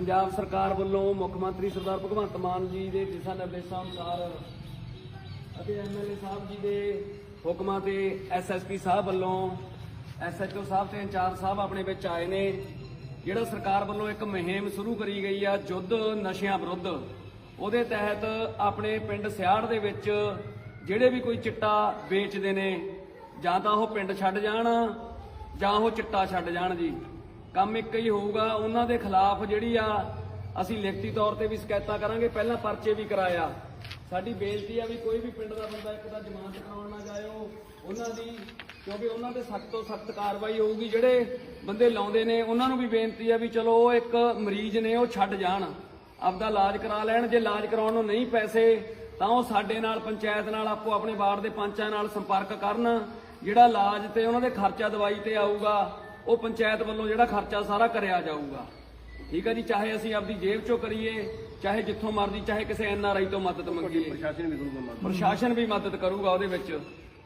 ਪੰਜਾਬ ਸਰਕਾਰ ਵੱਲੋਂ ਮੁੱਖ ਮੰਤਰੀ ਸਰਦਾਰ ਭਗਵੰਤ ਮਾਨ ਜੀ ਦੇ ਦਿਸ਼ਾ ਨਿਰਦੇਸ਼ਾਂ ਅਨੁਸਾਰ ਅਤੇ ਐਮਐਲਏ ਸਾਹਿਬ ਜੀ ਦੇ ਹੁਕਮਾਂ ਤੇ ਐਸਐਸਪੀ ਸਾਹਿਬ ਵੱਲੋਂ ਐਸਐਚਓ ਸਾਹਿਬ ਤੇ ਇੰਚਾਰਜ ਸਾਹਿਬ ਆਪਣੇ ਵਿੱਚ ਆਏ ਨੇ, ਜਿਹੜਾ ਸਰਕਾਰ ਵੱਲੋਂ ਇੱਕ ਮੁਹਿੰਮ ਸ਼ੁਰੂ ਕਰੀ ਗਈ ਆ ਜੁੱਧ ਨਸ਼ਿਆਂ ਵਿਰੁੱਧ। ਉਹਦੇ ਤਹਿਤ ਆਪਣੇ ਪਿੰਡ ਸਿਆੜ ਦੇ ਵਿੱਚ ਜਿਹੜੇ ਵੀ ਕੋਈ ਚਿੱਟਾ ਵੇਚਦੇ ਨੇ, ਜਾਂ ਤਾਂ ਉਹ ਪਿੰਡ ਛੱਡ ਜਾਣ, ਜਾਂ ਉਹ ਚਿੱਟਾ ਛੱਡ ਜਾਣ ਜੀ। ਕੰਮ ਇੱਕ ਹੀ ਹੋਊਗਾ, ਉਹਨਾਂ ਦੇ ਖਿਲਾਫ ਜਿਹੜੀ ਆ ਅਸੀਂ ਲਿਖਤੀ ਤੌਰ ਤੇ ਵੀ ਸ਼ਿਕਾਇਤਾਂ ਕਰਾਂਗੇ, ਪਹਿਲਾਂ ਪਰਚੇ ਵੀ ਕਰਾਇਆ। ਸਾਡੀ ਬੇਨਤੀ ਆ ਵੀ ਕੋਈ ਵੀ ਪਿੰਡ ਦਾ ਬੰਦਾ ਇੱਕ ਦਾ ਜ਼ਮਾਨਤ ਕਰਾਉਣ ਨਾ ਜਾਇਓ ਉਹਨਾਂ ਦੀ, ਕਿਉਂਕਿ ਉਹਨਾਂ ਤੇ ਸਖਤ ਤੋਂ ਸਖਤ ਕਾਰਵਾਈ ਹੋਊਗੀ, ਜਿਹੜੇ ਬੰਦੇ ਲਾਉਂਦੇ ਨੇ, ਉਹਨਾਂ ਨੂੰ ਵੀ ਬੇਨਤੀ ਆ ਵੀ ਚਲੋ ਉਹ ਇੱਕ ਮਰੀਜ਼ ਨੇ, ਉਹ ਛੱਡ ਜਾਣ। ਆਪਦਾ ਇਲਾਜ ਕਰਾ ਲੈਣ, ਜੇ ਇਲਾਜ ਕਰਾਉਣ ਨੂੰ ਨਹੀਂ ਪੈਸੇ, ਤਾਂ ਉਹ ਸਾਡੇ ਨਾਲ, ਪੰਚਾਇਤ ਨਾਲ, ਆਪੋ ਆਪਣੇ ਵਾਰਡ ਦੇ ਪੰਚਾਂ ਨਾਲ ਸੰਪਰਕ ਕਰਨ, ਜਿਹੜਾ ਇਲਾਜ ਤੇ ਉਹਨਾਂ ਦੇ ਖਰਚਾ ਦਵਾਈ ਤੇ ਆਊਗਾ। ਉਹ ਪੰਚਾਇਤ ਵੱਲੋਂ ਜਿਹੜਾ ਖਰਚਾ ਸਾਰਾ ਕਰਿਆ ਜਾਊਗਾ। ਠੀਕ ਹੈ ਜੀ ਚਾਹੇ ਅਸੀਂ ਆਪਦੀ ਜੇਬ ਚੋਂ ਕਰੀਏ ਚਾਹੇ ਜਿੱਥੋਂ ਮਰਜ਼ੀ ਚਾਹੇ ਕਿਸੇ ਐਨਆਰਆਈ ਤੋਂ ਮਦਦ ਮੰਗੀਏ। ਪ੍ਰਸ਼ਾਸਨ ਵੀ ਕਰੂਗਾ ਮਦਦ ਪ੍ਰਸ਼ਾਸਨ ਵੀ ਮਦਦ ਕਰੂਗਾ ਉਹਦੇ ਵਿੱਚ।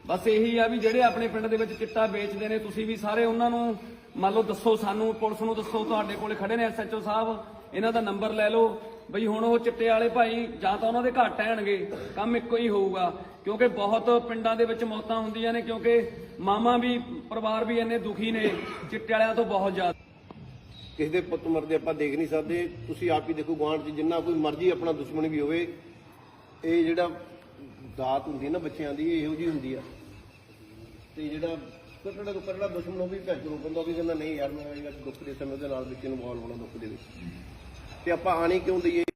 ਬਸ ਇਹੀ ਆ ਵੀ ਜਿਹੜੇ ਆਪਣੇ ਪਿੰਡ ਦੇ ਵਿੱਚ ਚਿੱਟਾ ਵੇਚਦੇ ਨੇ ਤੁਸੀਂ ਵੀ ਸਾਰੇ ਉਹਨਾਂ ਨੂੰ ਮੰਨ ਲਓ ਦੱਸੋ ਸਾਨੂੰ ਪੁਲਿਸ ਨੂੰ ਦੱਸੋ ਤੁਹਾਡੇ ਕੋਲੇ ਖੜੇ ਨੇ ਐਸਐਚਓ ਸਾਹਿਬ ਇਹਨਾਂ ਦਾ ਨੰਬਰ ਲੈ ਲਓ। ਬਈ ਹੁਣ ਉਹ ਚਿੱਟੇ ਵਾਲੇ ਭਾਈ, ਜਾਂ ਤਾਂ ਉਹਨਾਂ ਦੇ ਘੱਟ ਆਣਗੇ ਕੰਮ ਇੱਕੋ ਹੀ ਹੋਊਗਾ। ਕਿਉਂਕਿ ਬਹੁਤ ਪਿੰਡਾਂ ਦੇ ਵਿੱਚ ਮੌਤਾਂ ਹੁੰਦੀਆਂ ਨੇ, ਕਿਉਂਕਿ ਮਾਮਾ ਵੀ, ਪਰਿਵਾਰ ਵੀ ਇੰਨੇ ਦੁਖੀ ਨੇ, ਚਿੱਟੇ ਵਾਲਿਆਂ ਤੋਂ ਬਹੁਤ ਜ਼ਿਆਦਾ। ਕਿਸੇ ਦੇ ਪੁੱਤ ਮਰਦੇ ਆਪਾਂ ਦੇਖ ਨਹੀਂ ਸਕਦੇ। ਤੁਸੀਂ ਆਪ ਹੀ ਦੇਖੋ ਗੁਆਂਢ 'ਚ, ਜਿੰਨਾ ਕੋਈ ਮਰਜ਼ੀ ਆਪਣਾ ਦੁਸ਼ਮਣ ਵੀ ਹੋਵੇ, ਇਹ ਜਿਹੜਾ ਦਾਤ ਹੁੰਦੀ ਨਾ ਬੱਚਿਆਂ ਦੀ, ਇਹੋ ਜੀ ਹੁੰਦੀ ਆ। ਤੇ ਜਿਹੜਾ ਕੱਟੜਾ ਤੋਂ ਕੱਟੜਾ ਦੁਸ਼ਮਣ ਉਹ ਵੀ ਭੱਜ ਨੂੰ ਬੰਦਾ ਵੀ ਕਹਿੰਦਾ, ਨਹੀਂ ਯਾਰ, ਮੈਂ ਜਿਹੜਾ ਦੁੱਖ ਦੇ ਸਮੇਂ ਦੇ ਨਾਲ ਵਿੱਚ ਇਨਵੋਲਵ ਹੋਣਾ ਦੁੱਖ ਦੇ ਵਿੱਚ। ਤੇ ਆਪਾਂ ਆਣੀ ਕਿਉਂ ਦਈਏ?